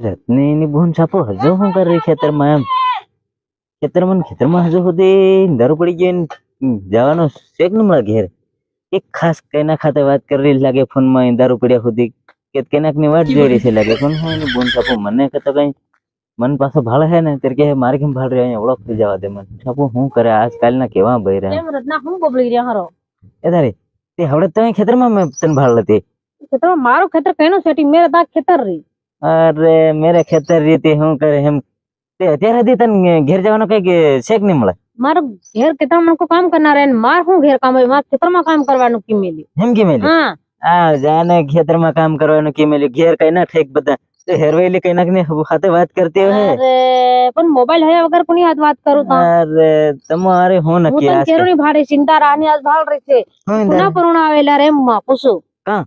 રત્ની ની બોન છાપો હજુ શું કરી ખેતરમાં એમ. ખેતરમાં ને ખેતરમાં હજુ સુધી દારૂ પડી ગયો ને જવાનો શેક ન મળે ઘેર. એક ખાસ કેના ખાતે વાત કરી લાગે ફોનમાં દારૂ પડ્યા સુધી. કે કેનાકની વાત જોઈ રહી છે લાગે ફોન હું એની બોન છાપો મને કહેતો કઈ મન પાછો ભાળ હે ને? ત્યારે કે મારે કેમ ભાળ રહ્યો અહીંયા ઓળખ જવા દે મને? છાપો શું કરે? આજકાલના કેવા ભાઈ રહ્યા? રત્ના શું બબલી રહ્યા હારો? એ તારે તે હવડે તો ખેતરમાં મેં તને ભાળ હતી. ખેતર મારું ખેતર કઈનું સેટી મેરે તા ખેતર રહી અરે મેરે ખેતર રીતે શું કરે એમ. તે અત્યારે હતી તને ઘેર જવાનો કઈ શેક નહીં મળે? મારો ઘેર કેતા મને કોઈ કામ કરનાર હે ને માર હું ઘેર કામ હોય? માર ખેતરમાં કામ કરવાનું કી મેલી એમ કી મેલી હા. આ જાને ખેતરમાં કામ કરવાનું કી મેલી ઘેર કઈ ના ઠેક બધા. તો હેરવેલી કઈ ના હાથે વાત કરતી હોય? અરે પણ મોબાઈલ હયા વગર કોની હાથ વાત કરું તો? અરે તમારે હું હું નક્કી તને આજ કેરું ની ભાડે ચિંતા રાની આજ ભાળ રહી છે. કુના પરુણા આવેલા રે માં પૂછું. કાં?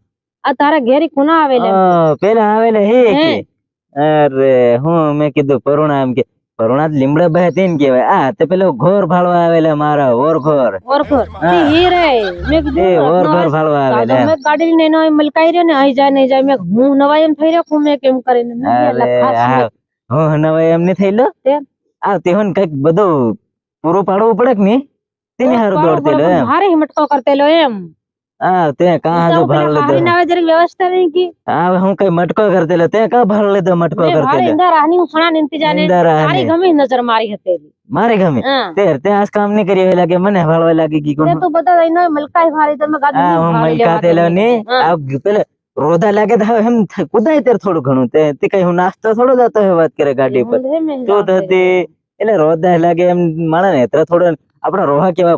આ તારા ઘેરી કુના આવેલા એમ? અ, પેલા આવેલા હે હે? કે અરે હું મેં કીધું પરુણા એમ કે પરુણા જ લીમડા બહે તેન કહેવાય. આ તે પેલો ઘોર ભાળવા આવેલા મારા ઓર ઘોર ઓરખોર હા. તે ઈ રે. મેં કીધું એ ઓર રત્ના ઘોર ભાળવા આ તો આવેલા મેં ગાડી લઈને એનો મલકાઈ રહ્યો ને અહીં જાય નહીં જાય. મેં હું નવાઈ એમ થઈ રહ્યો? હું મેં કેમ કરીને? મેં અરે કીધું ખાસ આ મેં- હું નવા એમ ની થઈ લો તે? આ તે હું કંઈક બધું પૂરું પાડવું પડે કે નહીં? તેની હારું દોડતી લો એમ. ભારે હિંમતકો કરતેલો એમ. હા તે કાં જો ભાળ લીધો. ના જરીક વ્યવસ્થા નહીં કી. હા હું કઈ મટકો કર દેલે તે કા ભાળ લીધો મટકો કર દેલે ઇંદા રાની હું સણા નિંતી જાને. અંદર તારી ગમી નજર મારી હતી મારે ગમે? તે તે આજ કામ નહીં કરી લાગે મને ભાળવા લાગી કી કોણ? તો બધા એનો મલકાઈ મારી તમે ગાડી આ હું મલકા તેલો. ની આ પેલે રોધા લાગે તો એમ કુદાય ત્યારે થોડું ઘણું. તે તે કઈ હું નાસ્તો થોડો જતો હે વાત કરે ગાડી પર તો તે એટલે રોધા લાગે એમ માણે ને થોડો આપણા રોહા કેવા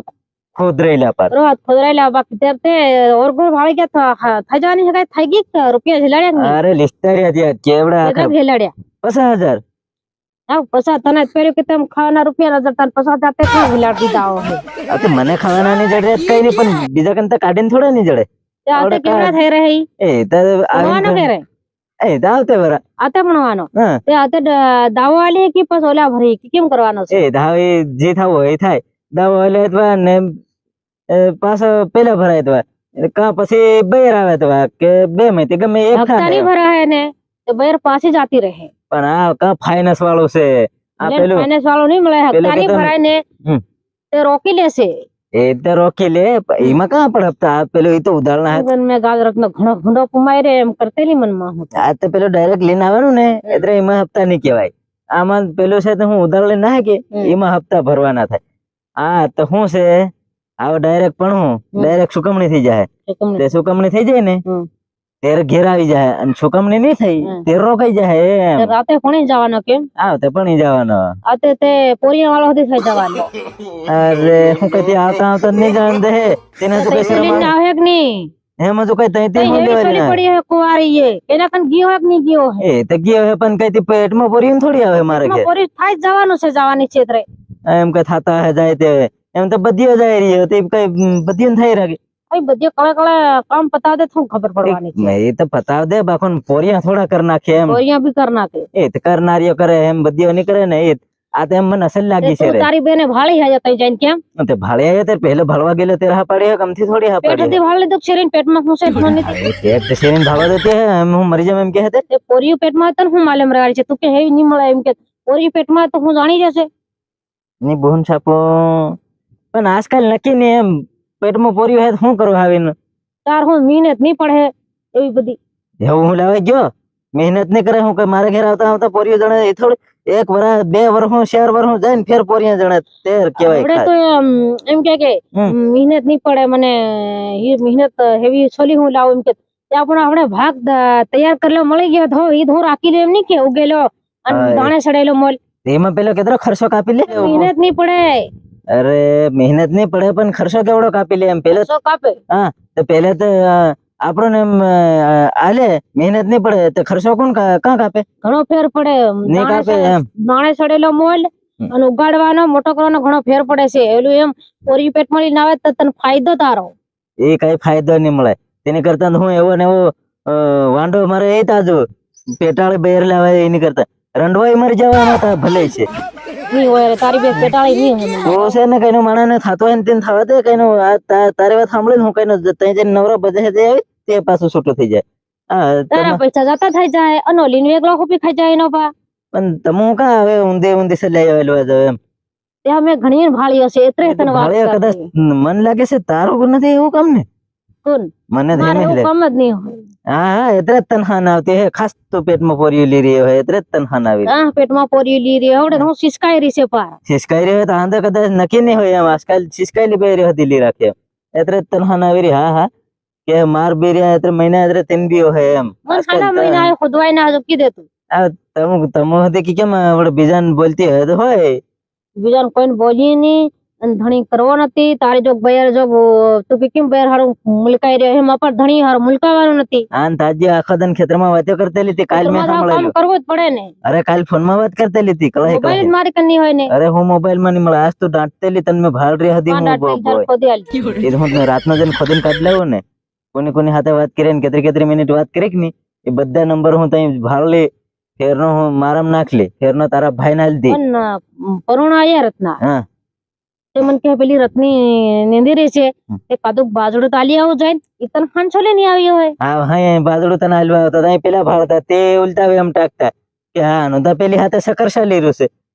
ખોદરેલા પર રોજ ખોદરાયેલા બાકી તે તે ઓરગોળ ભાળી ગયા થા- હા, થઈ ગઈ કે રૂપિયા ઝીલાડ્યા કે? અરે લિસ્ટારિયા ત્યાં કેવડા આખા ઝીલાડ્યા? પચાસ હજાર. હા, પછા તને પહેર્યું કે તેમ ખાવાના રૂપિયા નજર તાર પછા જાતે ક્યાં ઝીલાડી દીધા? આ તો મને ખાવાના નહીં જડે કઈ નહીં પણ બીજા કંતા કાઢીને થોડા નહીં જડે. તે આતે કેવડા. થઈ રહી એ તો આવીને કે રે એ તો આવતે વરા. આતે ભણવાનો? તે આતે દાવો આલી કે પછી ઓલા ભરી? કેમ કરવાનો છે? એ દાવ જે થવું હોય થાય. દાવ એટલે અથવા ને પાછો પેલા ભરાય તો કા પછી બેર આવે તો કે બે માંથી ગમે એક હપ્તા થાય નહીં ભરા હે ને તો બેર પાછી જાતી રહે. પણ આ કા ફાઇનાન્સ વાળો છે? આ પેલું ફાઇનાન્સ વાળો નહીં મળે હપ્તા નહીં ભરાય ને તે રોકી લેશે એ તો રોકી લે એમાં કા પણ હપ્તા? પેલું એ તો ઉધારના હાથ. મેં ગાલ નો ઘણો ઘણો કમાઈ રે એમ કરતેલી મનમાં હું. આ તો પેલો ડાયરેક્ટ લઈને આવવાનું ને એટલે એમાં હપ્તા નહીં કહેવાય. આમાં પેલું છે તો હું ઉધાર લઈને ના કે એમાં હપ્તા ભરવાના થાય. આ તો શું છે? આવો ડાયરેક્ટ પણ હું ડાયરેક્ટ સુકમણી થઈ જાય તે સુકમણી થઈ જાય ને. ત્યારે ઘેર આવી જાય અને સુકમણી નહીં થઈ. તે રોકાઈ જાય તે એમ રાતે કોણે જવાનો કેમ? આવતે પણ જવાનો. આતે તે પોરિયા વાળો હતી થઈ જવાનો. અરે હું કઈ આવતા આવતા નહીં જાણ દે તેને તો કઈ શરમ આવે? આવે કે નહીં? એમાં તો કઈ તઈ તઈ તે હું ના. પડી હે કુવારી એ એના કન ગયો હે કે નહીં ગયો હે એ તો ગયો હે પણ કઈ તે પેટમાં પોરીને થોડી આવે મારે કે પોરી થાય જવાનું છે જવાની છેતરે. એમ કઈ થતા હે જાય તે. એમ તો બધીઓ જાય રહ્યો તે કઈ બધીઓ થઈ રાખી ભાઈ બધી કળે કળે કામ પતાવ દે શું ખબર પડવાની છે. એ તો પતાવ દે બાકોન પોરિયા થોડા કર નાખે એમ. પોરિયા બી કર નાખે. એ તો કરનારીઓ કરે એમ બધીઓ નહીં કરે ને એ આ તો એમ મને અસલ તે લાગી છે તું રે. તારી બેને ભાળી હે તઈ જઈને કેમ તે ભાળે આવ્યો તે પહેલો ભાળવા ગયેલો તે હા પાડ્યો કમથી થોડી હા પેટ પાડી થી ભાળી લીધું શરીર પેટમાં હું છે હું નથી એ પેટ તો શેરીને ભાળવા દેતી હે એમ હું મરી જામ એમ કહે તે. તે પોરિયું પેટમાં હતો ને હું માલેમ રવાડી છે તું કે હેવી નહીં મળે એમ કે પોરિયું પેટમાં તો હું જાણી જશે. ની બોન છાપો પણ આજકાલ નક્કી ને એમ પેટમાં પોર્યું હે તો શું કરું આવીને તાર હું મહેનત નહીં પડે એવી બધી. એવું હું લાવે ગયો? મહેનત નહીં કરે હું કે મારે ઘેર આવતા આવતા પોરિયો જણે એ થોડું એક વરસ બે વર્ષ હું ચાર વર્ષ હું જાય ને ફેર પોરિયા જણે તેર કેવાય આપણે તો એમ એમ કે કે મહેનત નહીં પડે મને એ મહેનત હેવી છોલી હું લાવું એમ કે ત્યાં પણ આપણે ભાગ તૈયાર કરેલો મળી ગયો તો એ હું રાખી લે એમ નહીં કે ઉગેલો અને દાણે સડેલો મોલ એમાં પેલો કેટલો ખર્ચો કાપી લે? મહેનત નહીં પડે. અરે મહેનત નહીં પડે પણ ખર્ચો કેવડો કાપી લે એમ? પેલો કાપે. તો પેલે તો અ, આપણો ને એમ આલે મહેનત નહીં પડે તો ખર્ચો કોણ કા- કાપે? ઘણો ફેર પડે. નહીં કાપે એમ? દાણે સડેલો મોલ અને ઉગાડવાનો મોટો કરવાનો ઘણો ફેર પડે છે. એલું એમ પોરી મળી ના આવે તો તને ફાયદો તારો. એ કઈ ફાયદો નહીં મળે. તેની કરતા હું એવો ને એવો વાંડો મારે એ તાજો પેટાળ બેર લાવે એની કરતા. રંડવાઈ મરી જવાના તા ભલે છે. ની હોય તારી બે પેટાળી ની હોય તો છે ને કઈનો માણસ ને થાતો હોય ને તેને થવા દે કઈનો તારી વાત સાંભળે હું કઈનો તઈ જઈને નવરો તે આવી તે પાછું છૂટું થઈ જાય. હા તારા પૈસા જતા થઈ જાય અનો લીન એક લાખ રૂપિયા ખાઈ જાય એનો પા પણ તમો કા હવે ઊંધે ઊંધે લઈ આવેલો હતો એમ. ત્યાં મેં ઘણી ભાળી હશે એટલે તને વાત કદાચ મન લાગે છે તારું નથી એવું કામ ને? મને તો જ એવું લાગે કામ જ નહીં હોય. હા હા એટલે જ તનખાન આવતી હે ખાસ તો પેટમાં પોરિયું લઈ રહ્યો હોય એટલે જ તનખાન આવી આ પેટમાં પોરી લી રહી હવે હું સિસકાઈ રહી છે પાર. સિસકાઈ રહ્યો તો આંધો કદાચ નક્કી નહીં હોય એમ. આજકાલ સિસકાઈ બે રહ્યો હતી લી રાખે એટલે જ તનખાન આવી રહી. હા હા. કે માર બે રહ્યા એટલે મહિના એટલે તેન બી હોય એમ. ખાના મહિના ખુદવાઈ ના હજુ કીધે આ તમે તમે હતી કે કેમ? આપણે બીજાને બોલતી હોય તો હોય. બીજાને કોઈને બોલી નહીં. ધણી કરવો નથી તારી જો બયર જો તું કે કેમ બયર હારું મુલકાઈ રહ્યો? એમાં પણ ધણી હારું મુલકાવાનું નથી. આન તાજી આખો દન ખેતરમાં વાતો કરતી લીધી કાલ મેં તમારે આ કામ સાંભળેલું કરવું જ પડે ને. અરે કાલ ફોનમાં વાત કરતી લીધી કલાઈ મોબાઈલ જ કલાઈ મારી કની હોય ને. અરે હું મોબાઈલમાં નહીં મળે આજ તો દાંટતેલી તને મેં ભાળ રહી હતી હું પાંડા બો- ટેક ઝાડ બોય. ખોદી આલી. એ તો હું રાતનો જઈને ખોદીને કાઢી લાવું ને. કોની કોની હાથે વાત કરી ને કેતરી કેતરી મિનિટ વાત કરી કે નહીં એ બધા નંબર હું તઈ ભાળ લે ફેરનો હું મારામ નાખ લે ફેરનો તારા ભાઈ ના દે. પણ અ, પરુણા આયા રત્ના. હા. તે મને કહે પેલી રત્ની નીંદી રહી છે. તે કાદુક બાજડું તાલી આવું જાય ઈ તને ખાન છોલે નહીં આવ્યો હોય. હા હા બાજડું તને હાલવા આવતા તઈ પેલા ભાળતા તે ઉલટા એમ ટાકતા કે હા નો પેલી હાથે સકરશા લીરું છે.